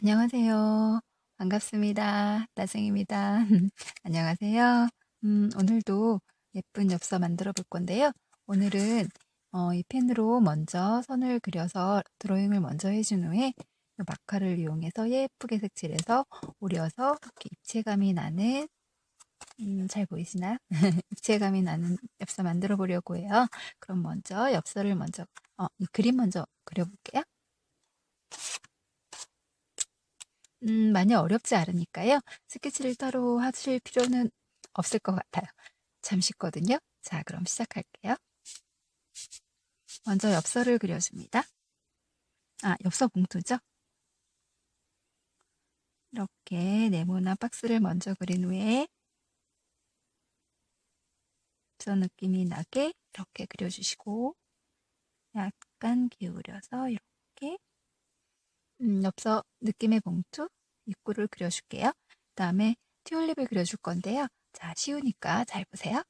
안녕하세요. 반갑습니다. 나승입니다. 안녕하세요. 음, 오늘도 예쁜 엽서 만들어 볼 건데요. 오늘은 어, 이 펜으로 먼저 선을 그려서 드로잉을 먼저 해준 후에 이 마카를 이용해서 예쁘게 색칠해서 오려서 이렇게 입체감이 나는 음, 잘 보이시나요? 입체감이 나는 엽서 만들어 보려고 해요. 그럼 먼저 엽서를 먼저 어, 이 그림 먼저 그려볼게요. 음, 많이 어렵지 않으니까요. 스케치를 따로 하실 필요는 없을 것 같아요. 참 쉽거든요. 자, 그럼 시작할게요. 먼저 엽서를 그려줍니다. 아, 엽서 봉투죠? 이렇게 네모나 박스를 먼저 그린 후에 엽서 느낌이 나게 이렇게 그려주시고 약간 기울여서 이렇게 음, 엽서 느낌의 봉투 입구를 그려줄게요. 그 다음에 튤립을 그려줄 건데요. 자, 쉬우니까 잘 보세요.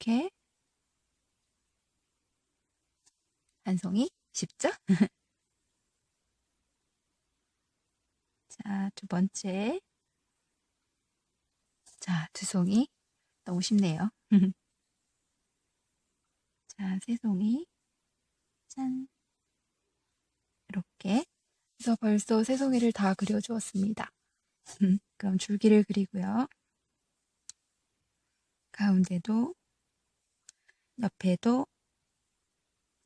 이렇게 한 송이 쉽죠? 자, 두 번째. 자, 두 송이. 너무 쉽네요. 자, 세 송이. 짠. 이렇게. 그래서 벌써 세 송이를 다 그려주었습니다. 그럼 줄기를 그리고요. 가운데도, 옆에도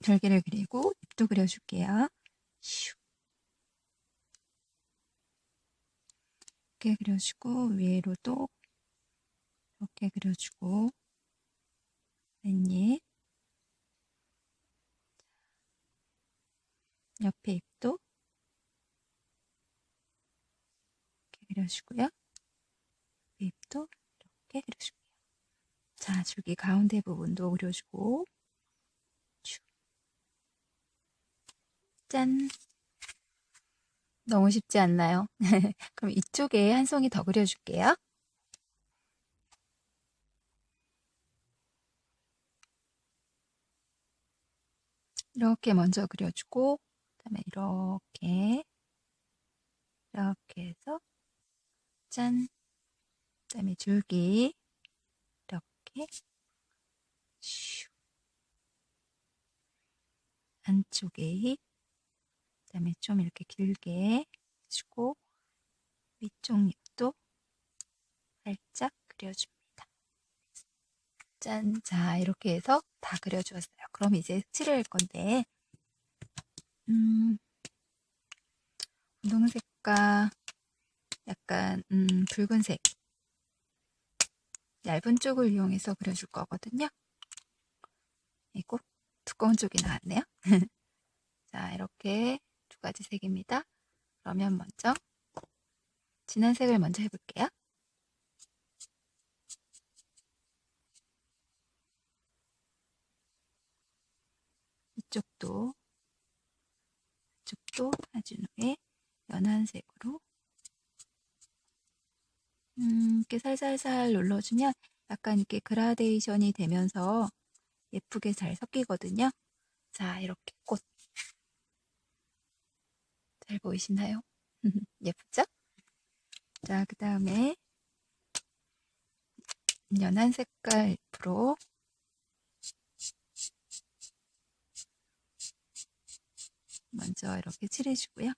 절개를 그리고 입도 그려줄게요. 슉. 이렇게 그려주고 위로도 이렇게 그려주고 왼입 옆에 입도 이렇게 그려주고요. 옆에 입도 이렇게 그려줄게요. 자, 줄기 가운데 부분도 그려주고 쭉. 짠! 너무 쉽지 않나요? 그럼 이쪽에 한 송이 더 그려줄게요. 이렇게 먼저 그려주고 그 다음에 이렇게 이렇게 해서 짠 그다음에 줄기 이렇게 슉 안쪽에 그다음에 좀 이렇게 길게 해주고 위쪽 입도 살짝 그려줍니다. 짠! 자, 이렇게 해서 다 그려주었어요. 그럼 이제 색칠을 할 건데 음, 분홍색과 약간 음, 붉은색 얇은 쪽을 이용해서 그려줄 거거든요. 이고 두꺼운 쪽이 나왔네요. 자, 이렇게 두 가지 색입니다. 그러면 먼저 진한 색을 먼저 해볼게요. 이쪽도 이쪽도 해준 후에 연한 색으로 음, 이렇게 살살살 눌러주면 약간 이렇게 그라데이션이 되면서 예쁘게 잘 섞이거든요. 자, 이렇게 꽃. 잘 보이시나요? 예쁘죠? 자, 그 다음에 연한 색깔 잎으로 먼저 이렇게 칠해주고요.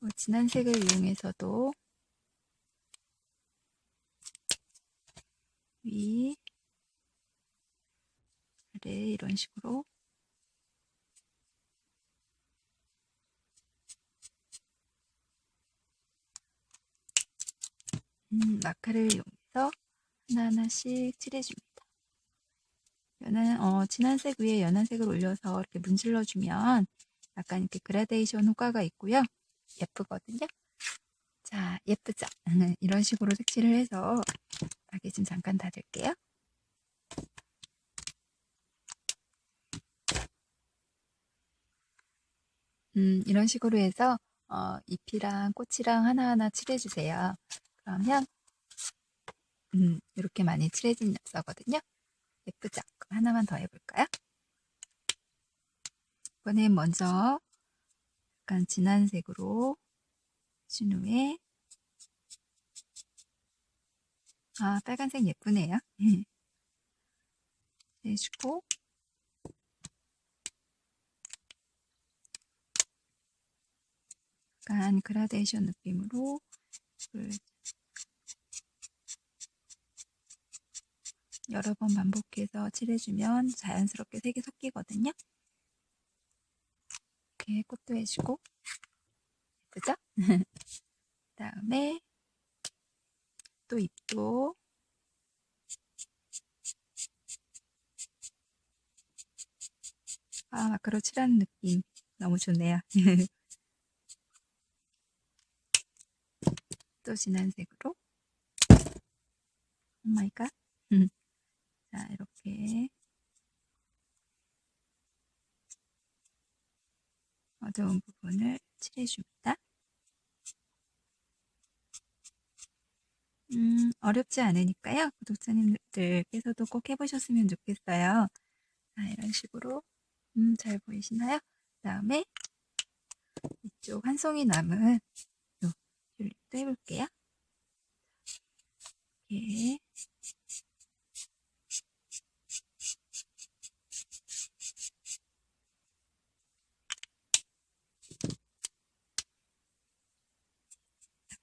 뭐 진한 색을 이용해서도 위, 아래 이런 식으로 음, 마카를 이용해서 하나하나씩 칠해줍니다. 연한, 어, 진한색 위에 연한색을 올려서 이렇게 문질러주면 약간 이렇게 그라데이션 효과가 있고요. 예쁘거든요. 자, 예쁘죠? 이런 식으로 색칠을 해서 여기 좀 잠깐 닫을게요. 음, 이런 식으로 해서 어, 잎이랑 꽃이랑 하나하나 칠해주세요. 그러면 음, 이렇게 많이 칠해진 엽서거든요. 예쁘죠? 그럼 하나만 더 해볼까요? 이번엔 먼저 약간 진한 색으로 신 후에 아 빨간색 예쁘네요. 해주고 약간 그라데이션 느낌으로 여러 번 반복해서 칠해주면 자연스럽게 색이 섞이거든요. 이렇게 꽃도 해주고 예쁘죠? 다음에 또 입도 아 마크로 칠하는 느낌 너무 좋네요. 또 진한 색으로 오마이갓 자 이렇게 어두운 부분을 칠해줍니다. 음, 어렵지 않으니까요. 구독자님들께서도 꼭 해보셨으면 좋겠어요. 자, 이런 식으로 음, 잘 보이시나요? 그 다음에 이쪽 한 송이 남은 요 튤립도 해볼게요. 이렇게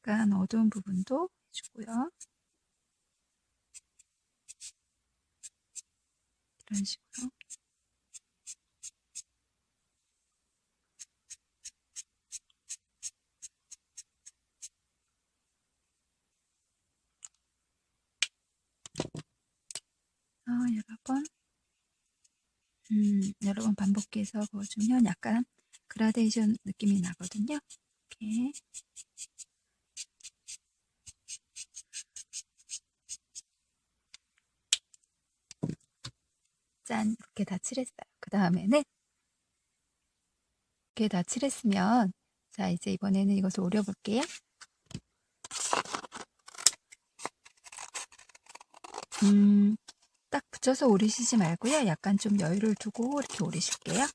약간 어두운 부분도 해주고요. 이런 식으로 어, 여러 번 음, 여러 번 반복해서 그어주면 약간 그라데이션 느낌이 나거든요. 이렇게 짠 이렇게 다 칠했어요. 그 다음에는 이렇게 다 칠했으면 자 이제 이번에는 이것을 오려볼게요. 음, 딱 붙여서 오리시지 말고요. 약간 좀 여유를 두고 이렇게 오리실게요.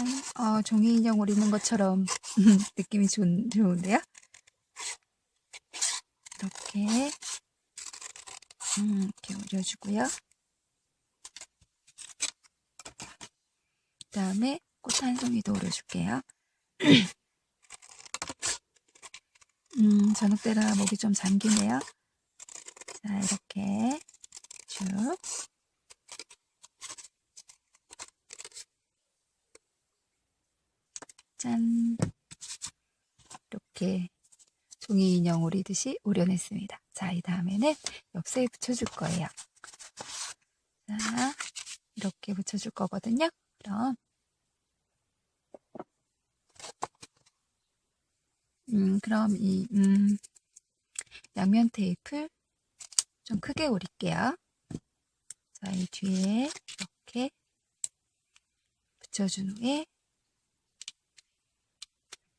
짠. 어, 종이 인형 오리는 것처럼 느낌이 좋, 좋은데요? 이렇게 음, 이렇게 오려주고요. 그 다음에 꽃 한 송이도 오려줄게요. 음, 저녁 때라 목이 좀 잠기네요. 자, 이렇게 쭉. 짠. 이렇게 종이 인형 오리듯이 오려냈습니다. 자, 이 다음에는 엽서에 붙여줄 거예요. 자, 이렇게 붙여줄 거거든요. 그럼 음, 그럼 이 음, 양면 테이프 좀 크게 오릴게요. 자, 이 뒤에 이렇게 붙여준 후에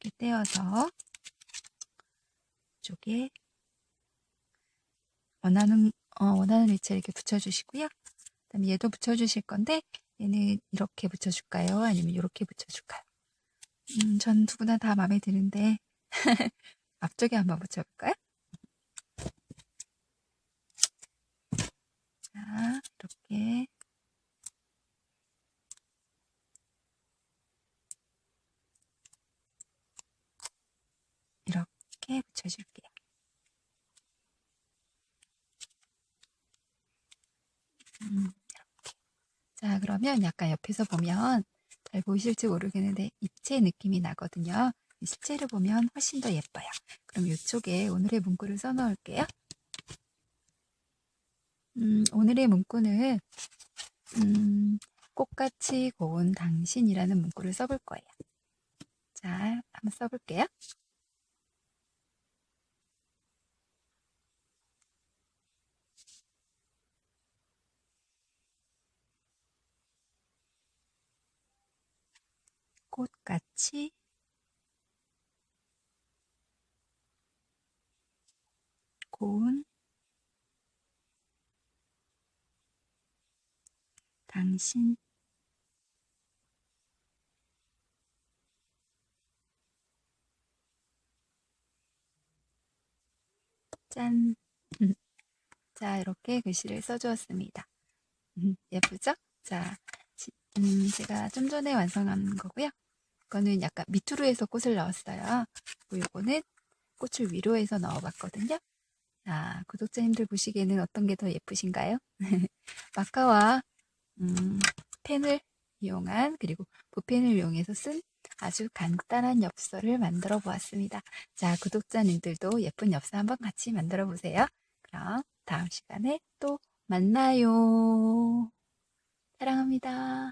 이렇게 떼어서 이쪽에 원하는 어, 원하는 위치에 이렇게 붙여주시고요. 그다음에 얘도 붙여주실 건데 얘는 이렇게 붙여줄까요? 아니면 이렇게 붙여줄까요? 음, 전 누구나 다 마음에 드는데 앞쪽에 한번 붙여볼까요? 자, 이렇게 이렇게 붙여줄게요. 음, 이렇게. 자, 그러면 약간 옆에서 보면 잘 보이실지 모르겠는데 입체 느낌이 나거든요. 실제로 보면 훨씬 더 예뻐요. 그럼 이쪽에 오늘의 문구를 써놓을게요. 음, 오늘의 문구는 음, 꽃같이 고운 당신이라는 문구를 써볼 거예요. 자, 한번 써볼게요. 꽃같이 고운 당신 짠. 자, 이렇게 글씨를 써주었습니다. 음, 예쁘죠? 자, 지- 음, 제가 좀 전에 완성한 거고요. 이거는 약간 밑으로 해서 꽃을 넣었어요. 이거는 꽃을 위로 해서 넣어봤거든요. 자, 구독자님들 보시기에는 어떤 게 더 예쁘신가요? 마카와 음, 펜을 이용한 그리고 붓펜을 이용해서 쓴 아주 간단한 엽서를 만들어 보았습니다. 자, 구독자님들도 예쁜 엽서 한번 같이 만들어 보세요. 그럼 다음 시간에 또 만나요. 사랑합니다.